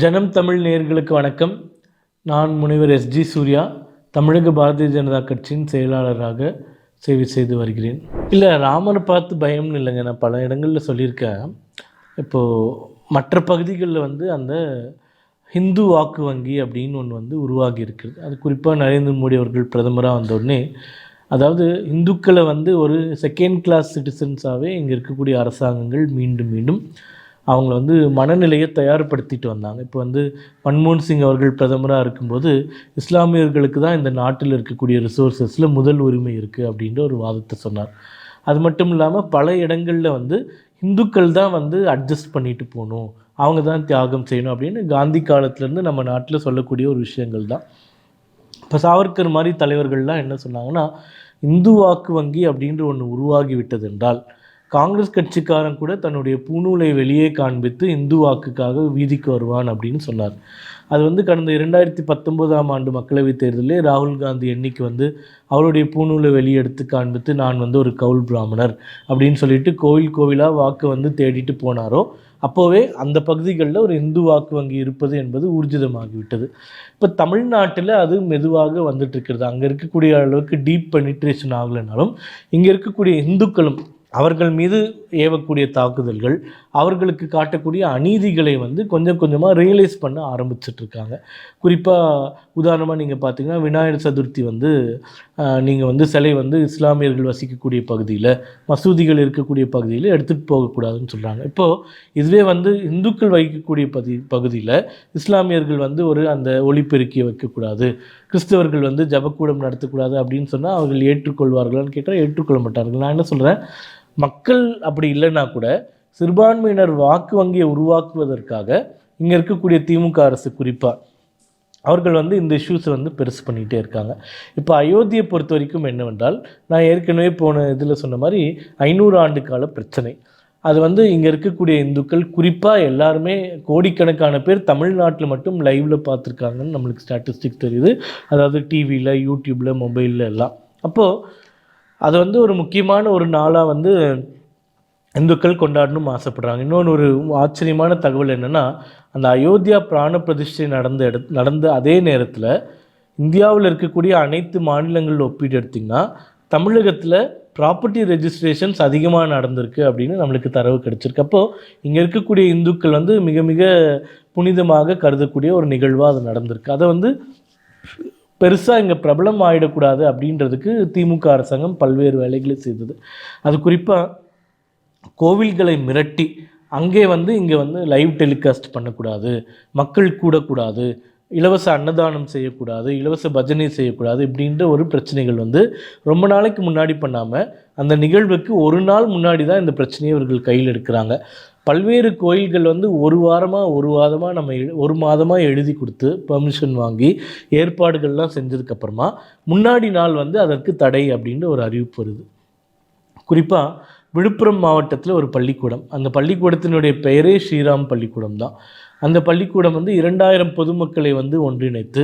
ஜனம் தமிழ் நேர்களுக்கு வணக்கம். நான் முனைவர் எஸ்ஜி சூர்யா தமிழக பாரதிய ஜனதா கட்சியின் செயலாளராக சேவை செய்து வருகிறேன். இல்லை ராமரை பார்த்து பயம்னு இல்லைங்க. நான் பல இடங்களில் சொல்லியிருக்கேன். இப்போது மற்ற பகுதிகளில் வந்து அந்த ஹிந்து வாக்கு வங்கி அப்படின்னு ஒன்று வந்து உருவாகி இருக்குது அது குறிப்பாக நரேந்திர மோடி அவர்கள் பிரதமராக வந்தோடனே அதாவது இந்துக்களை வந்து ஒரு செகண்ட் கிளாஸ் சிட்டிசன்ஸாகவே இங்கே இருக்கக்கூடிய அரசாங்கங்கள் மீண்டும் மீண்டும் அவங்கள வந்து மனநிலையை தயார்படுத்திட்டு வந்தாங்க. இப்போ வந்து மன்மோகன் சிங் அவர்கள் பிரதமராக இருக்கும்போது இஸ்லாமியர்களுக்கு தான் இந்த நாட்டில் இருக்கக்கூடிய ரிசோர்ஸஸில் முதல் உரிமை இருக்குது அப்படின்ற ஒரு வாதத்தை சொன்னார். அது மட்டும் இல்லாமல் பல இடங்களில் வந்து இந்துக்கள் தான் வந்து அட்ஜஸ்ட் பண்ணிட்டு போகணும் அவங்க தான் தியாகம் செய்யணும் அப்படின்னு காந்தி காலத்துலேருந்து நம்ம நாட்டில் சொல்லக்கூடிய ஒரு விஷயங்கள் தான். இப்போ சாவர்கர் மாதிரி தலைவர்கள்லாம் என்ன சொன்னாங்கன்னா இந்து வாக்கு வங்கி அப்படின்ற ஒன்று உருவாகி விட்டது என்றால் காங்கிரஸ் கட்சிக்காரன் கூட தன்னுடைய பூணூலை வெளியே காண்பித்து இந்து வாக்குக்காக வீதிக்கு வருவான் அப்படின்னு சொன்னார். அது வந்து கடந்த இரண்டாயிரத்தி பத்தொன்பதாம் ஆண்டு மக்களவைத் தேர்தலிலே ராகுல் காந்தி எண்ணிக்கை வந்து அவருடைய பூணூலை வெளியெடுத்து காண்பித்து நான் வந்து ஒரு கவுல் பிராமணர் அப்படின்னு சொல்லிட்டு கோவில் கோவிலாக வாக்கு வந்து தேடிட்டு போனாரோ அப்போவே அந்த பகுதிகளில் ஒரு இந்து வாக்கு வங்கி இருப்பது என்பது ஊர்ஜிதமாகிவிட்டது. இப்போ தமிழ்நாட்டில் அது மெதுவாக வந்துட்டு இருக்கிறது. அங்கே இருக்கக்கூடிய அளவுக்கு டீப் பெனிட்ரேஷன் ஆகலைனாலும் இங்கே இருக்கக்கூடிய இந்துக்களும் அவர்கள் மீது ஏவக்கூடிய தாக்குதல்கள் அவர்களுக்கு காட்டக்கூடிய அநீதிகளை வந்து கொஞ்சம் கொஞ்சமாக ரியலைஸ் பண்ண ஆரம்பிச்சிட்டு இருக்காங்க குறிப்பாக உதாரணமாக நீங்கள் பார்த்தீங்கன்னா விநாயகர் சதுர்த்தி வந்து நீங்கள் வந்து சிலை வந்து இஸ்லாமியர்கள் வசிக்கக்கூடிய பகுதியில் மசூதிகள் இருக்கக்கூடிய பகுதியில் எடுத்துகிட்டு போகக்கூடாதுன்னு சொல்கிறாங்க இப்போது இதுவே வந்து இந்துக்கள் வைக்கக்கூடிய பதி பகுதியில் இஸ்லாமியர்கள் வந்து ஒரு அந்த ஒளிப்பெருக்கியை வைக்கக்கூடாது. கிறிஸ்தவர்கள் வந்து ஜபக்கூடம் நடத்தக்கூடாது அப்படின்னு சொன்னால் அவர்கள் ஏற்றுக்கொள்வார்களான்னு கேட்டால் ஏற்றுக்கொள்ள மாட்டார்கள். நான் என்ன சொல்கிறேன் மக்கள் அப்படி இல்லைன்னா கூட சிறுபான்மையினர் வாக்கு வங்கியை உருவாக்குவதற்காக இங்கே இருக்கக்கூடிய திமுக அரசு குறிப்பாக அவர்கள் வந்து இந்த இஷ்யூஸை வந்து பெருசு பண்ணிகிட்டே இருக்காங்க. இப்போ அயோத்தியை பொறுத்த வரைக்கும் என்னவென்றால் நான் ஏற்கனவே போன இதில் சொன்ன மாதிரி ஐநூறு ஆண்டு கால பிரச்சனை. அது வந்து இங்கே இருக்கக்கூடிய இந்துக்கள் குறிப்பாக எல்லாருமே கோடிக்கணக்கான பேர் தமிழ்நாட்டில் மட்டும் லைவில் பார்த்துருக்காங்கன்னு நம்மளுக்கு ஸ்டாட்டிஸ்டிக் தெரியுது. அதாவது டிவியில் யூடியூப்பில் மொபைலில் எல்லாம். அப்போது அது வந்து ஒரு முக்கியமான ஒரு நாளாக வந்து இந்துக்கள் கொண்டாடணும் ஆசைப்படுறாங்க. இன்னொன்று ஒரு ஆச்சரியமான தகவல் என்னென்னா அந்த அயோத்தியா பிராண பிரதிஷ்டை நடந்த இட நடந்த அதே நேரத்தில் இந்தியாவில் இருக்கக்கூடிய அனைத்து மாநிலங்களில் ஒப்பீடு எடுத்திங்கன்னா தமிழகத்தில் ப்ராப்பர்ட்டி ரெஜிஸ்ட்ரேஷன்ஸ் அதிகமாக நடந்திருக்கு அப்படின்னு நம்மளுக்கு தரவு கிடச்சிருக்கு. அப்போது இங்கே இருக்கக்கூடிய இந்துக்கள் வந்து மிக மிக புனிதமாக கருதக்கூடிய ஒரு நிகழ்வாக அது நடந்திருக்கு. அதை வந்து பெருசாக இங்கே பிரபலம் ஆகிடக்கூடாது அப்படின்றதுக்கு திமுக அரசாங்கம் பல்வேறு வேலைகளை செய்தது. அது குறிப்பாக கோவில்களை மிரட்டி அங்கே வந்து இங்கே வந்து லைவ் டெலிகாஸ்ட் பண்ணக்கூடாது மக்கள் கூடக்கூடாது இலவச அன்னதானம் செய்யக்கூடாது இலவச பஜனை செய்யக்கூடாது இப்படின்ற ஒரு பிரச்சனைகள் வந்து ரொம்ப நாளைக்கு முன்னாடி பண்ணாமல் அந்த நிகழ்வுக்கு ஒரு நாள் முன்னாடி தான் இந்த பிரச்சனையை இவர்கள் கையில் எடுக்கிறாங்க. பல்வேறு கோயில்கள் வந்து ஒரு வாரமாக ஒரு வாரமாக நம்ம ஒரு மாதமாக எழுதி கொடுத்து பெர்மிஷன் வாங்கி ஏற்பாடுகள்லாம் செஞ்சதுக்கப்புறமா முன்னாடி நாள் வந்து அதற்கு தடை அப்படின்ற ஒரு அறிவிப்பு வருது. குறிப்பாக விழுப்புரம் மாவட்டத்தில் ஒரு பள்ளிக்கூடம். அந்த பள்ளிக்கூடத்தினுடைய பெயரே ஸ்ரீராம் பள்ளிக்கூடம் தான் அந்த பள்ளிக்கூடம் வந்து இரண்டாயிரம் பொதுமக்களை வந்து ஒன்றிணைத்து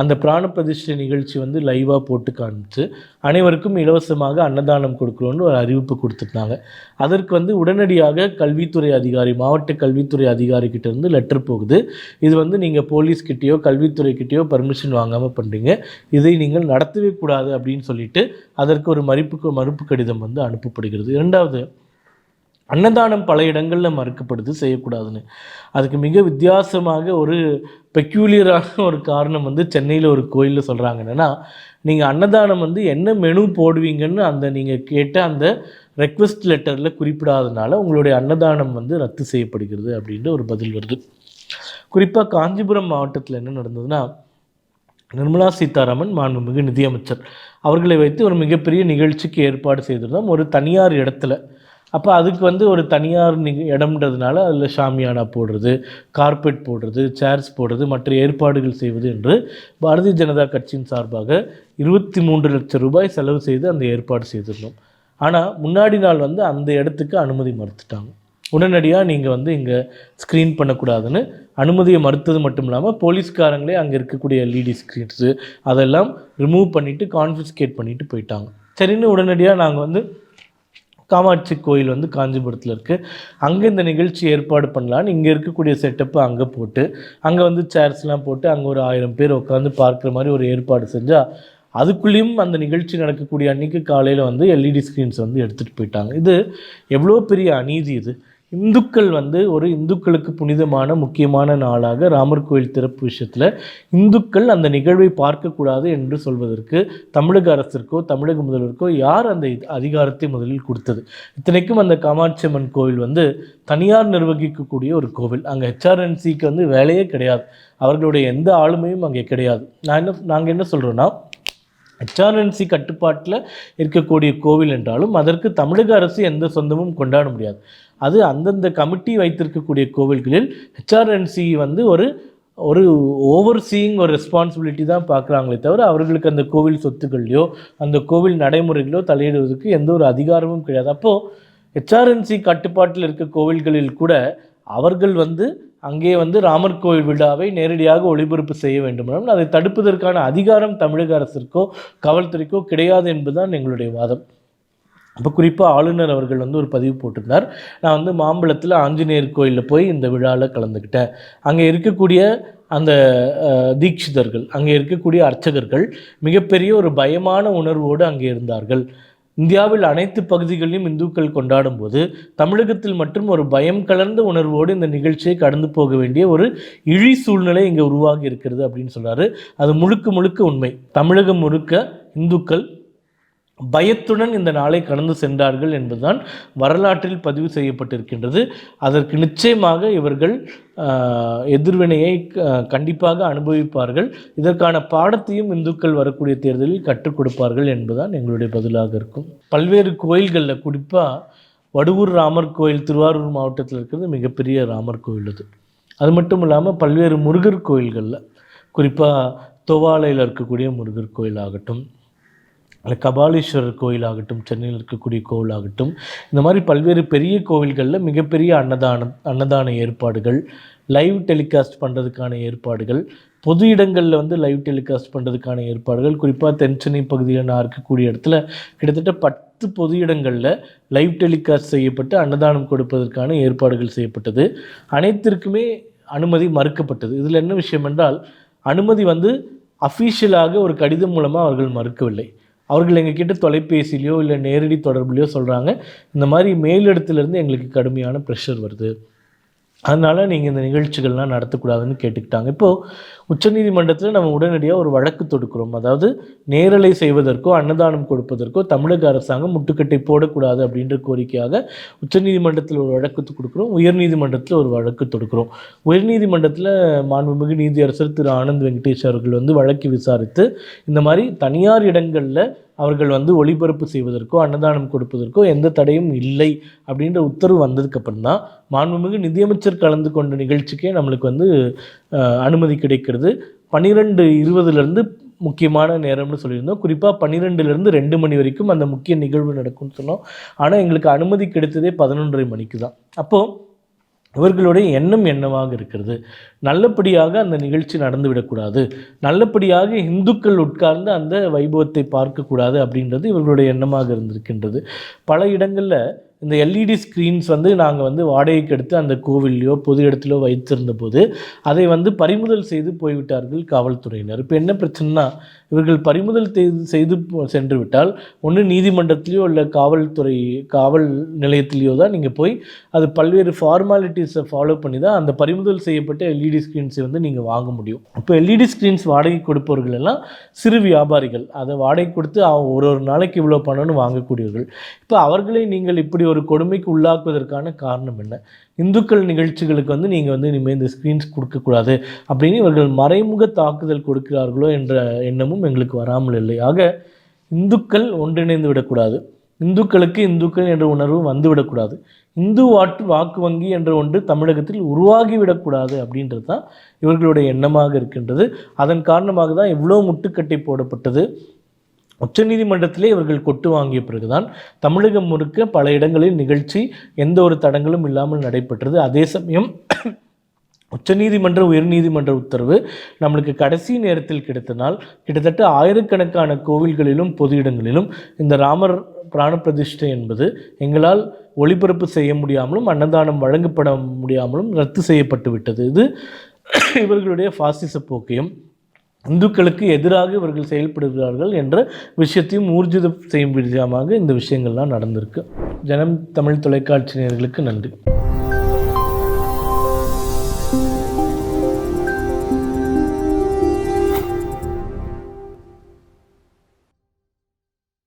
அந்த பிராண பிரதிஷ்டை நிகழ்ச்சி வந்து லைவாக போட்டு காமிச்சு அனைவருக்கும் இலவசமாக அன்னதானம் கொடுக்குறோன்னு ஒரு அறிவிப்பு கொடுத்துருந்தாங்க. அதற்கு வந்து உடனடியாக கல்வித்துறை அதிகாரி மாவட்ட கல்வித்துறை அதிகாரிக்கிட்ட இருந்து லெட்டர் போகுது. இது வந்து நீங்கள் போலீஸ்கிட்டேயோ கல்வித்துறைக்கிட்டேயோ பர்மிஷன் வாங்காமல் பண்ணுறீங்க இதை நீங்கள் நடத்தவே கூடாது அப்படின்னு சொல்லிட்டு அதற்கு ஒரு மறுப்பு மறுப்பு கடிதம் வந்து அனுப்பப்படுகிறது. இரண்டாவது அன்னதானம் பல இடங்களில் மறுக்கப்படுது செய்யக்கூடாதுன்னு. அதுக்கு மிக வித்தியாசமாக ஒரு பெக்யூலியரான ஒரு காரணம் வந்து சென்னையில் ஒரு கோயிலில் சொல்கிறாங்க என்னென்னா நீங்கள் அன்னதானம் வந்து என்ன மெனு போடுவீங்கன்னு அந்த நீங்கள் கேட்ட அந்த ரெக்வெஸ்ட் லெட்டரில் குறிப்பிடாதனால உங்களுடைய அன்னதானம் வந்து ரத்து செய்யப்படுகிறது அப்படின்ற ஒரு பதில் வருது. குறிப்பாக காஞ்சிபுரம் மாவட்டத்தில் என்ன நடந்ததுன்னா நிர்மலா சீதாராமன் மாண்புமிகு நிதியமைச்சர் அவர்களை வைத்து ஒரு மிகப்பெரிய நிகழ்ச்சிக்கு ஏற்பாடு செய்திருந்தோம். ஒரு தனியார் இடத்துல அப்போ அதுக்கு வந்து ஒரு தனியார் இடம்ன்றதுனால அதில் ஷாமியானா போடுறது கார்பெட் போடுறது சேர்ஸ் போடுறது மற்ற ஏற்பாடுகள் செய்வது என்று பாரதிய ஜனதா கட்சியின் சார்பாக இருபத்தி மூன்று லட்சம் ரூபாய் செலவு செய்து அந்த ஏற்பாடு செய்திருந்தோம். ஆனால் முன்னாடி நாள் வந்து அந்த இடத்துக்கு அனுமதி மறுத்துட்டாங்க. உடனடியாக நீங்கள் வந்து இங்கே ஸ்க்ரீன் பண்ணக்கூடாதுன்னு அனுமதியை மறுத்தது மட்டும் இல்லாமல் போலீஸ்காரங்களே அங்கே இருக்கக்கூடிய எல்இடி ஸ்க்ரீன்ஸு அதெல்லாம் ரிமூவ் பண்ணிவிட்டு கான்ஃபிஸ்கேட் பண்ணிவிட்டு போயிட்டாங்க. சரின்னு உடனடியாக நாங்கள் வந்து காமாட்சி கோயில் வந்து காஞ்சிபுரத்தில் இருக்குது அங்கே இந்த நிகழ்ச்சி ஏற்பாடு பண்ணலான்னு இங்கே இருக்கக்கூடிய செட்டப்பு அங்கே போட்டு அங்கே வந்து சேர்ஸ்லாம் போட்டு அங்கே ஒரு ஆயிரம் பேர் உட்காந்து பார்க்குற மாதிரி ஒரு ஏற்பாடு செஞ்சால் அதுக்குள்ளேயும் அந்த நிகழ்ச்சி நடக்கக்கூடிய அன்னைக்கு காலையில் வந்து எல்இடி ஸ்க்ரீன்ஸ் வந்து எடுத்துகிட்டு போயிட்டாங்க. இது எவ்வளோ பெரிய அநீதி இது. இந்துக்கள் வந்து ஒரு இந்துக்களுக்கு புனிதமான முக்கியமான நாளாக ராமர் கோயில் திறப்பு விஷயத்தில் இந்துக்கள் அந்த நிகழ்வை பார்க்கக்கூடாது என்று சொல்வதற்கு தமிழக அரசிற்கோ தமிழக முதல்வருக்கோ யார் அந்த அதிகாரத்தை முதலில் கொடுத்தது? இத்தனைக்கும் அந்த காமாட்சி அம்மன் கோவில் வந்து தனியார் நிர்வகிக்கக்கூடிய ஒரு கோவில். அங்கே ஹெச்ஆர்என்சிக்கு வந்து வேலையே கிடையாது. அவர்களுடைய எந்த ஆளுமையும் அங்கே கிடையாது. நான் என்ன நாங்கள் என்ன சொல்கிறோன்னா ஹெச்ஆர்என்சி கட்டுப்பாட்டில் இருக்கக்கூடிய கோவில் என்றாலும் அதற்கு தமிழக அரசு எந்த சொந்தமும் கொண்டாட முடியாது. அது அந்தந்த கமிட்டி வைத்திருக்கக்கூடிய கோவில்களில் ஹெச்ஆர்என்சி வந்து ஒரு ஒரு ஓவர்சீயிங் ஒரு ரெஸ்பான்சிபிலிட்டி தான் பார்க்குறாங்களே தவிர அவர்களுக்கு அந்த கோவில் சொத்துக்கள்லையோ அந்த கோவில் நடைமுறைகளோ தலையிடுவதற்கு எந்த ஒரு அதிகாரமும் கிடையாது. அப்போது ஹெச்ஆர்என்சி கட்டுப்பாட்டில் இருக்க கோவில்களில் கூட அவர்கள் வந்து அங்கே வந்து ராமர் கோவில் விழாவை நேரடியாக ஒளிபரப்பு செய்ய வேண்டும். அதை தடுப்பதற்கான அதிகாரம் தமிழக அரசிற்கோ காவல்துறைக்கோ கிடையாது என்பதுதான் எங்களுடைய வாதம். அப்போ குறிப்பாக ஆளுநர் அவர்கள் வந்து ஒரு பதிவு போட்டிருந்தார். நான் வந்து மாம்பழத்தில் ஆஞ்சநேயர் கோயிலில் போய் இந்த விழாவில் கலந்துக்கிட்டேன் அங்கே இருக்கக்கூடிய அந்த தீட்சிதர்கள் அங்கே இருக்கக்கூடிய அர்ச்சகர்கள் மிகப்பெரிய ஒரு பயமான உணர்வோடு அங்கே இருந்தார்கள். இந்தியாவில் அனைத்து பகுதிகளிலும் இந்துக்கள் கொண்டாடும் போது தமிழகத்தில் மட்டும் ஒரு பயம் கலர்ந்த உணர்வோடு இந்த நிகழ்ச்சியை கடந்து போக வேண்டிய ஒரு இழி சூழ்நிலை இங்கே உருவாகி இருக்கிறது அப்படின்னு சொல்றாரு. அது முழுக்க முழுக்க உண்மை. தமிழகம் முழுக்க இந்துக்கள் பயத்துடன் இந்த நாளை கடந்து சென்றார்கள் என்பதுதான் வரலாற்றில் பதிவு செய்யப்பட்டிருக்கின்றது. அதற்கு நிச்சயமாக இவர்கள் எதிர்வினையை க- கண்டிப்பாக அனுபவிப்பார்கள். இதற்கான பாடத்தையும் இந்துக்கள் வரக்கூடிய தேர்தலில் கற்றுக் கொடுப்பார்கள் என்பதுதான் எங்களுடைய பதிலாக இருக்கும். பல்வேறு கோயில்களில் குறிப்பாக வடுவூர் ராமர் கோயில் திருவாரூர் மாவட்டத்தில் இருக்கிறது மிகப்பெரிய ராமர் கோயில் அது. அது மட்டும் இல்லாமல் பல்வேறு முருகர் கோயில்களில் குறிப்பாக தோவாலையில் இருக்கக்கூடிய முருகர் கோயில் ஆகட்டும் இல்லை கபாலீஸ்வரர் கோயிலாகட்டும் சென்னையில் இருக்கக்கூடிய கோவிலாகட்டும் இந்த மாதிரி பல்வேறு பெரிய கோவில்களில் மிகப்பெரிய அன்னதானம் அன்னதான ஏற்பாடுகள் லைவ் டெலிகாஸ்ட் பண்ணுறதுக்கான ஏற்பாடுகள் பொது இடங்களில் வந்து லைவ் டெலிகாஸ்ட் பண்ணுறதுக்கான ஏற்பாடுகள் குறிப்பாக தென் சென்னை பகுதியில் நான் இருக்கக்கூடிய இடத்துல கிட்டத்தட்ட பத்து பொது இடங்களில் லைவ் டெலிகாஸ்ட் செய்யப்பட்டு அன்னதானம் கொடுப்பதற்கான ஏற்பாடுகள் செய்யப்பட்டது. அனைத்திற்குமே அனுமதி மறுக்கப்பட்டது. இதில் என்ன விஷயம் என்றால் அனுமதி வந்து அஃபீஷியலாக ஒரு கடிதம் மூலமாக அவர்கள் மறுக்கவில்லை. அவர்கள் எங்ககிட்ட தொலைபேசியிலையோ இல்லை நேரடி தொடர்புலையோ சொல்கிறாங்க இந்த மாதிரி மேலிடத்துலேருந்து எங்களுக்கு கடுமையான ப்ரெஷர் வருது. அதனால் நீங்கள் இந்த நிகழ்ச்சிகள்லாம் நடத்தக்கூடாதுன்னு கேட்டுக்கிட்டாங்க. இப்போது உச்சநீதிமன்றத்தில் நம்ம உடனடியாக ஒரு வழக்கு தொடுக்கிறோம். அதாவது நேரலை செய்வதற்கோ அன்னதானம் கொடுப்பதற்கோ தமிழக அரசாங்கம் முட்டுக்கட்டை போடக்கூடாது அப்படின்ற கோரிக்கையாக உச்சநீதிமன்றத்தில் ஒரு வழக்கு கொடுக்குறோம். உயர்நீதிமன்றத்தில் ஒரு வழக்கு தொடுக்கிறோம். உயர்நீதிமன்றத்தில் மாண்புமிகு நீதியரசர் திரு. ஆனந்த் வெங்கடேஷ் அவர்கள் வந்து வழக்கு விசாரித்து இந்த மாதிரி தனியார் இடங்களில் அவர்கள் வந்து ஒளிபரப்பு செய்வதற்கோ அன்னதானம் கொடுப்பதற்கோ எந்த தடையும் இல்லை அப்படின்ற உத்தரவு வந்ததுக்கப்புறம் தான் மாண்புமிகு நிதியமைச்சர் கலந்து கொண்ட நிகழ்ச்சிக்கே நம்மளுக்கு வந்து அனுமதி கிடைக்கிறது. பன்னிரெண்டு இருபதுலேருந்து முக்கியமான நேரம்னு சொல்லியிருந்தோம். குறிப்பாக பன்னிரெண்டுலேருந்து ரெண்டு மணி வரைக்கும் அந்த முக்கிய நிகழ்வு நடக்கும்னு சொன்னோம். ஆனால் எங்களுக்கு அனுமதி கிடைத்ததே பதினொன்றரை மணிக்கு தான். அப்போது இவர்களுடைய எண்ணம் என்னவாக இருக்கிறது? நல்லபடியாக அந்த நிகழ்ச்சி நடந்துவிடக்கூடாது. நல்லபடியாக இந்துக்கள் உட்கார்ந்து அந்த வைபவத்தை பார்க்கக்கூடாது அப்படின்றது இவர்களுடைய எண்ணமாக இருந்திருக்கின்றது. பல இடங்களில் இந்த எல்இடி ஸ்க்ரீன்ஸ் வந்து நாங்கள் வந்து வாடகைக்கு எடுத்து அந்த கோவில்லையோ பொது இடத்துலையோ வைத்திருந்த போது அதை வந்து பறிமுதல் செய்து போய்விட்டார்கள் காவல்துறையினர். இப்போ என்ன பிரச்சனைனா இவர்கள் பறிமுதல் செய்து செய்து சென்று விட்டால் ஒன்று நீதிமன்றத்திலேயோ இல்லை காவல்துறை காவல் நிலையத்திலேயோ தான் நீங்கள் போய் அது பல்வேறு ஃபார்மாலிட்டிஸை ஃபாலோ பண்ணி தான் அந்த பறிமுதல் செய்யப்பட்ட எல்இடி ஸ்க்ரீன்ஸை வந்து நீங்கள் வாங்க முடியும். இப்போ எல்இடி ஸ்க்ரீன்ஸ் வாடகை கொடுப்பவர்கள் எல்லாம் சிறு வியாபாரிகள். அதை வாடகை கொடுத்து ஒரு ஒரு நாளைக்கு இவ்வளோ பணம்னு வாங்கக்கூடியவர்கள். இப்போ அவர்களை நீங்கள் இப்படி ஒரு கொடுமைக்கு உள்ளாக்குவதற்கான காரணம் என்ன? இந்துக்கள் நிகழ்ச்சிகளுக்கு வந்து நீங்கள் வந்து இனிமேல் இந்த ஸ்க்ரீன்ஸ் கொடுக்கக்கூடாது அப்படின்னு இவர்கள் மறைமுக தாக்குதல் கொடுக்கிறார்களோ என்ற எண்ணமும் எங்களுக்கு வராமல் இல்லை. ஆக இந்துக்கள் ஒன்றிணைந்து விடக்கூடாது. இந்துக்களுக்கு இந்துக்கள் என்ற உணர்வு வந்துவிடக்கூடாது இந்து வாட்டு வாக்கு வங்கி என்ற ஒன்று தமிழகத்தில் உருவாகி விடக்கூடாது அப்படின்றது தான் இவர்களுடைய எண்ணமாக இருக்கின்றது. அதன் காரணமாக தான் இவ்வளோ முட்டுக்கட்டை போடப்பட்டது. உச்சநீதிமன்றத்திலே இவர்கள் கொட்டு வாங்கிய பிறகுதான் தமிழகம் முழுக்க பல இடங்களில் நிகழ்ச்சி எந்த ஒரு தடங்களும் இல்லாமல் நடைபெற்றது. அதே சமயம் உச்சநீதிமன்ற உயர்நீதிமன்ற உத்தரவு நம்மளுக்கு கடைசி நேரத்தில் கிடைத்தனால் கிட்டத்தட்ட ஆயிரக்கணக்கான கோவில்களிலும் பொது இடங்களிலும் இந்த ராமர் பிராண பிரதிஷ்டை என்பது எங்களால் ஒளிபரப்பு செய்ய முடியாமலும் அன்னதானம் வழங்கப்பட முடியாமலும் ரத்து செய்யப்பட்டு விட்டது இது இவர்களுடைய ஃபாசிச போக்கையும் இந்துக்களுக்கு எதிராக இவர்கள் செயல்படுகிறார்கள் என்ற விஷயத்தையும் ஊர்ஜிதம் செய்யும் விதமாக இந்த விஷயங்கள்லாம் நடந்திருக்கு. ஜனம் தமிழ் தொலைக்காட்சி நேர்களுக்கு நன்றி.